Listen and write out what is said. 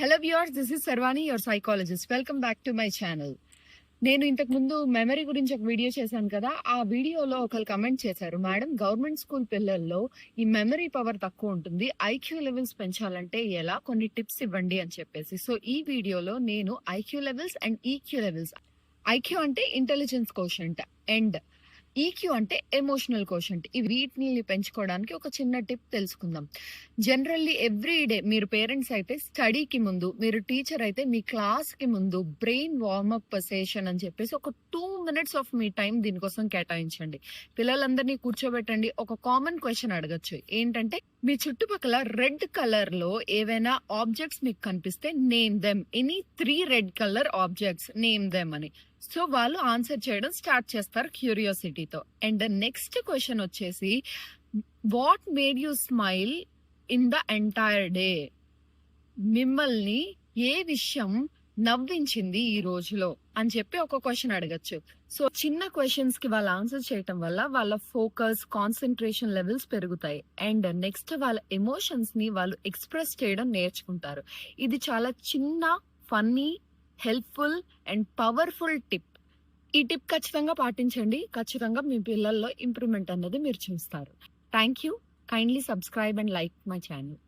Hello viewers this is Sarvani your psychologist welcome back to my channel నేను ఇంతకు ముందు memory గురించి ఒక వీడియో చేశాను కదా. ఆ వీడియోలో ఒకరు కమెంట్ చేశారు. మేడం గవర్నమెంట్ స్కూల్ పిల్లల్లో ఈ మెమరీ పవర్ తక్కువ ఉంటుంది. ఐక్యూ లెవెల్స్ పెంచాలంటే ఎలా? కొన్ని టిప్స్ ఇవ్వండి అని చెప్పేసి. సో ఈ వీడియోలో నేను IQ levels and EQ levels IQ అంటే ఇంటెలిజెన్స్ కోషంట్ అండ్ ఈక్యూ అంటే ఎమోషనల్ కోషంట్ ఈ వీటిని పెంచుకోవడానికి ఒక చిన్న టిప్ తెలుసుకుందాం. జనరల్లీ ఎవ్రీ డే మీరు పేరెంట్స్ అయితే స్టడీకి ముందు మీరు టీచర్ అయితే మీ క్లాస్కి ముందు బ్రెయిన్ వార్మప్ సెషన్ అని చెప్పేసి ఒక టూ మినిట్స్ ఆఫ్ మీ టైం దీనికోసం కేటాయించండి. పిల్లలందరినీ కూర్చోబెట్టండి. ఒక కామన్ క్వశ్చన్ అడగచ్చు. ఏంటంటే మీ చుట్టుపక్కల రెడ్ కలర్లో ఏవైనా ఆబ్జెక్ట్స్ మీకు కనిపిస్తే name them. Any three red colour objects name them అని. సో వాళ్ళు ఆన్సర్ చేయడం స్టార్ట్ చేస్తారు క్యూరియాసిటీతో. అండ్ నెక్స్ట్ క్వశ్చన్ వచ్చేసి what made you smile in the entire day? మిమ్మల్ని ఏ విషయం నవ్వించింది ఈ రోజులో అని చెప్పి ఒక క్వశ్చన్ అడగచ్చు. సో చిన్న క్వశ్చన్స్కి వాళ్ళు ఆన్సర్ చేయటం వల్ల వాళ్ళ ఫోకస్ కాన్సన్ట్రేషన్ లెవెల్స్ పెరుగుతాయి. అండ్ నెక్స్ట్ వాళ్ళ ఎమోషన్స్ని వాళ్ళు ఎక్స్ప్రెస్ చేయడం నేర్చుకుంటారు. ఇది చాలా చిన్న funny helpful and powerful tip ఈ టిప్ ఖచ్చితంగా పాటించండి. ఖచ్చితంగా మీ పిల్లల్లో ఇంప్రూవ్మెంట్ అన్నది మీరు చూస్తారు. Thank you kindly subscribe and like my channel